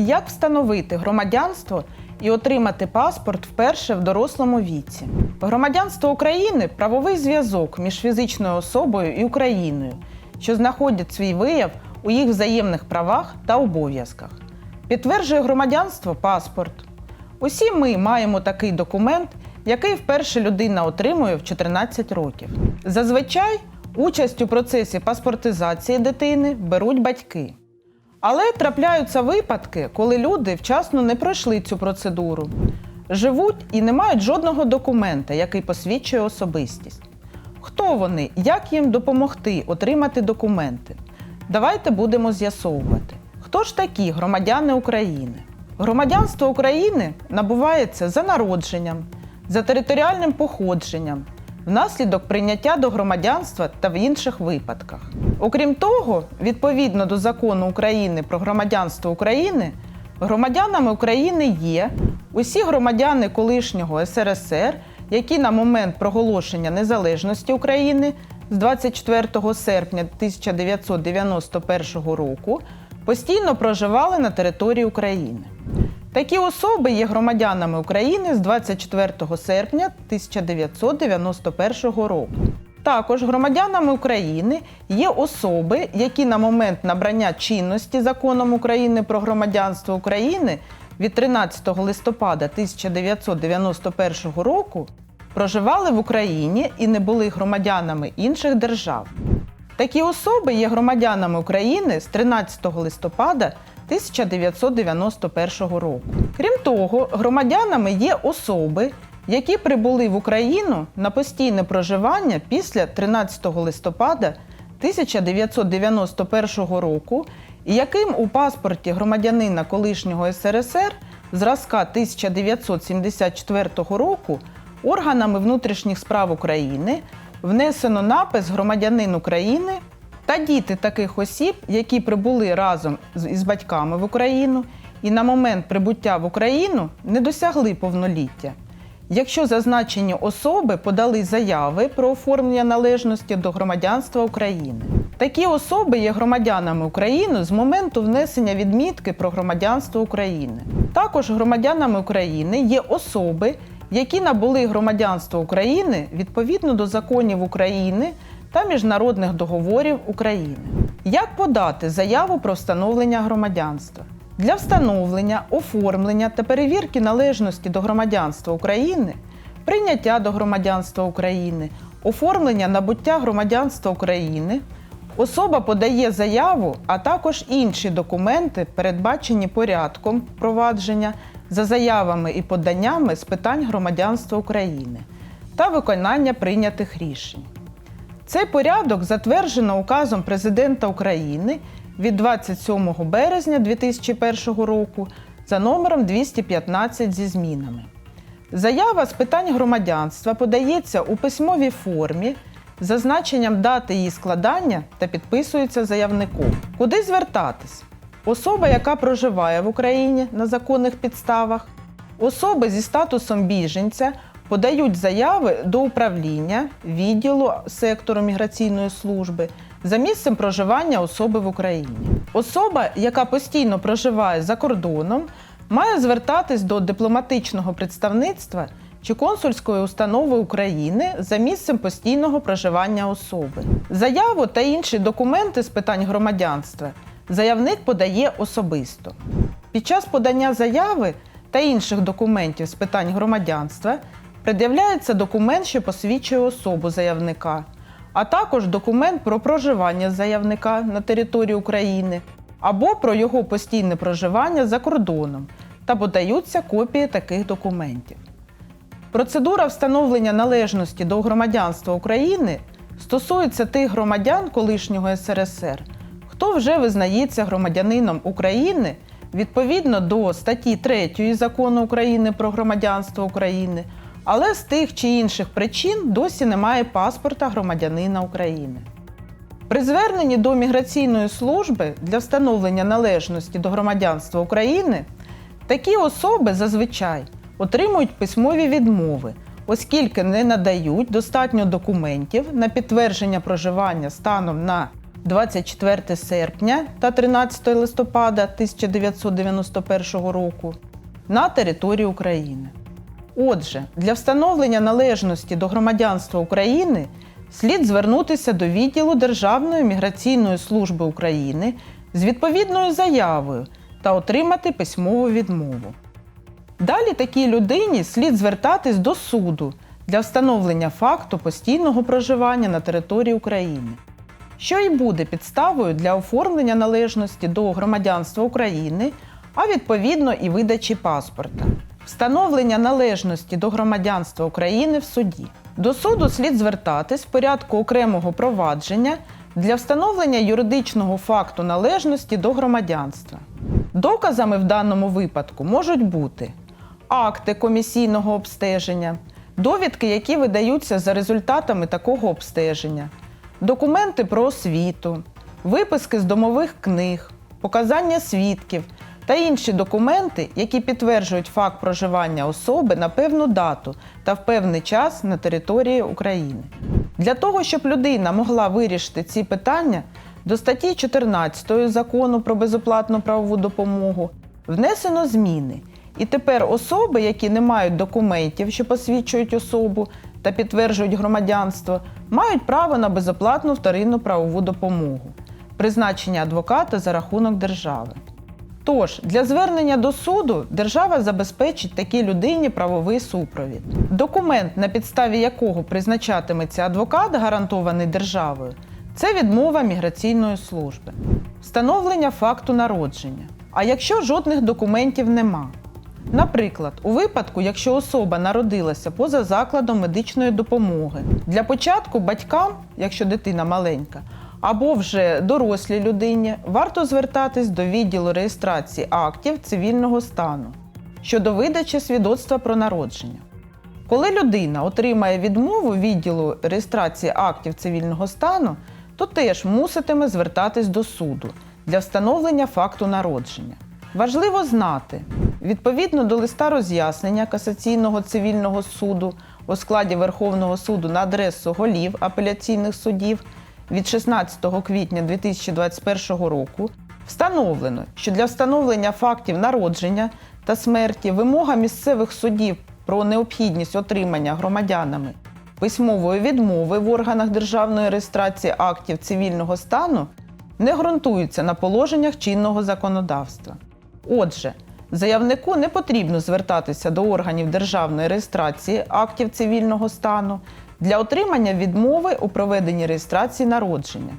Як встановити громадянство і отримати паспорт вперше в дорослому віці? Громадянство України правовий зв'язок між фізичною особою і Україною, що знаходять свій вияв у їх взаємних правах та обов'язках. Підтверджує громадянство паспорт. Усі ми маємо такий документ, який вперше людина отримує в 14 років. Зазвичай участь у процесі паспортизації дитини беруть батьки. Але трапляються випадки, коли люди вчасно не пройшли цю процедуру, живуть і не мають жодного документа, який посвідчує особистість. Хто вони? Як їм допомогти отримати документи? Давайте будемо з'ясовувати. Хто ж такі громадяни України? Громадянство України набувається за народженням, за територіальним походженням, внаслідок прийняття до громадянства та в інших випадках. Окрім того, відповідно до закону України про громадянство України, громадянами України є усі громадяни колишнього СРСР, які на момент проголошення незалежності України з 24 серпня 1991 року постійно проживали на території України. Такі особи є громадянами України з 24 серпня 1991 року. Також громадянами України є особи, які на момент набрання чинності законом України про громадянство України від 13 листопада 1991 року проживали в Україні і не були громадянами інших держав. Такі особи є громадянами України з 13 листопада 1991 року. Крім того, громадянами є особи, які прибули в Україну на постійне проживання після 13 листопада 1991 року, і яким у паспорті громадянина колишнього СРСР зразка 1974 року органами внутрішніх справ України внесено напис громадянин України та діти таких осіб, які прибули разом із батьками в Україну і на момент прибуття в Україну не досягли повноліття. Якщо зазначені особи подали заяви про оформлення належності до громадянства України. Такі особи є громадянами України з моменту внесення відмітки про громадянство України. Також громадянами України є особи, які набули громадянство України відповідно до законів України та міжнародних договорів України. Як подати заяву про встановлення громадянства? Для встановлення, оформлення та перевірки належності до громадянства України, прийняття до громадянства України, оформлення набуття громадянства України, особа подає заяву, а також інші документи, передбачені порядком провадження за заявами і поданнями з питань громадянства України та виконання прийнятих рішень. Цей порядок затверджено указом президента України від 27 березня 2001 року за номером 215 зі змінами. Заява з питань громадянства подається у письмовій формі з зазначенням дати її складання та підписується заявником. Куди звертатись? Особа, яка проживає в Україні на законних підставах, особи зі статусом біженця подають заяви до управління відділу сектору міграційної служби за місцем проживання особи в Україні. Особа, яка постійно проживає за кордоном, має звертатись до дипломатичного представництва чи консульської установи України за місцем постійного проживання особи. Заяву та інші документи з питань громадянства заявник подає особисто. Під час подання заяви та інших документів з питань громадянства пред'являється документ, що посвідчує особу заявника, а також документ про проживання заявника на території України або про його постійне проживання за кордоном та подаються копії таких документів. Процедура встановлення належності до громадянства України стосується тих громадян колишнього СРСР, хто вже визнається громадянином України відповідно до статті 3 закону України про громадянство України, але з тих чи інших причин досі немає паспорта громадянина України. При зверненні до міграційної служби для встановлення належності до громадянства України такі особи зазвичай отримують письмові відмови, оскільки не надають достатньо документів на підтвердження проживання станом на 24 серпня та 13 листопада 1991 року на території України. Отже, для встановлення належності до громадянства України слід звернутися до відділу Державної міграційної служби України з відповідною заявою та отримати письмову відмову. Далі такій людині слід звертатись до суду для встановлення факту постійного проживання на території України, що і буде підставою для оформлення належності до громадянства України, а відповідно і видачі паспорта. Встановлення належності до громадянства України в суді. До суду слід звертатись в порядку окремого провадження для встановлення юридичного факту належності до громадянства. Доказами в даному випадку можуть бути акти комісійного обстеження, довідки, які видаються за результатами такого обстеження, документи про освіту, виписки з домових книг, показання свідків та інші документи, які підтверджують факт проживання особи на певну дату та в певний час на території України. Для того, щоб людина могла вирішити ці питання, до статті 14 закону про безоплатну правову допомогу внесено зміни. І тепер особи, які не мають документів, що посвідчують особу та підтверджують громадянство, мають право на безоплатну вторинну правову допомогу, призначення адвоката за рахунок держави. Тож, для звернення до суду держава забезпечить такій людині правовий супровід. Документ, на підставі якого призначатиметься адвокат, гарантований державою, це відмова міграційної служби, встановлення факту народження. А якщо жодних документів нема, Наприклад, у випадку, якщо особа народилася поза закладом медичної допомоги, для початку батькам, якщо дитина маленька, або вже дорослій людині, варто звертатись до відділу реєстрації актів цивільного стану щодо видачі свідоцтва про народження. Коли людина отримає відмову відділу реєстрації актів цивільного стану, то теж муситиме звертатись до суду для встановлення факту народження. Важливо знати, відповідно до листа роз'яснення касаційного цивільного суду у складі Верховного суду на адресу голів апеляційних судів від 16 квітня 2021 року, встановлено, що для встановлення фактів народження та смерті вимога місцевих судів про необхідність отримання громадянами письмової відмови в органах державної реєстрації актів цивільного стану не ґрунтуються на положеннях чинного законодавства. Отже, заявнику не потрібно звертатися до органів державної реєстрації актів цивільного стану для отримання відмови у проведенні реєстрації народження,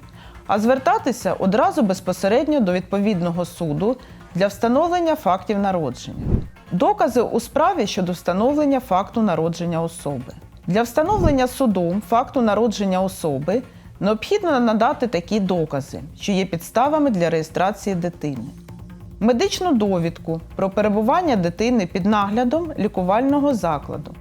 а звертатися одразу безпосередньо до відповідного суду для встановлення фактів народження. Докази у справі щодо встановлення факту народження особи. Для встановлення судом факту народження особи необхідно надати такі докази, що є підставами для реєстрації дитини медичну довідку про перебування дитини під наглядом лікувального закладу,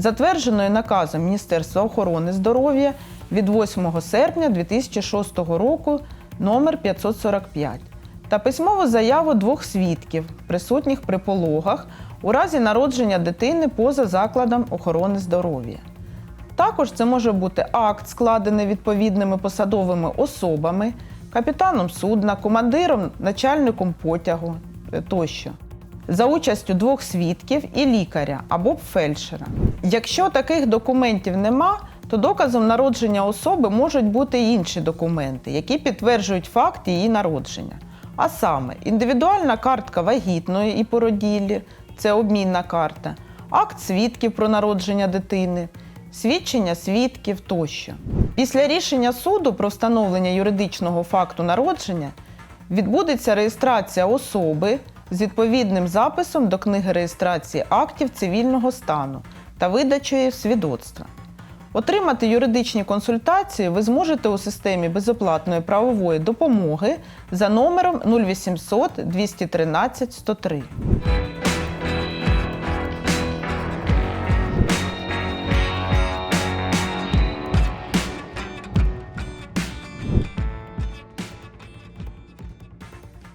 затвердженою наказом Міністерства охорони здоров'я від 8 серпня 2006 року номер 545 та письмову заяву двох свідків, присутніх при пологах у разі народження дитини поза закладом охорони здоров'я. Також це може бути акт, складений відповідними посадовими особами, капітаном судна, командиром, начальником потягу е, тощо. За участю двох свідків і лікаря або фельдшера. Якщо таких документів нема, то доказом народження особи можуть бути інші документи, які підтверджують факт її народження. А саме індивідуальна картка вагітної і породіллі це обмінна карта, акт свідків про народження дитини, свідчення свідків тощо. Після рішення суду про встановлення юридичного факту народження відбудеться реєстрація особи з відповідним записом до книги реєстрації актів цивільного стану та видачею свідоцтва. Отримати юридичні консультації ви зможете у системі безоплатної правової допомоги за номером 0800 213 103.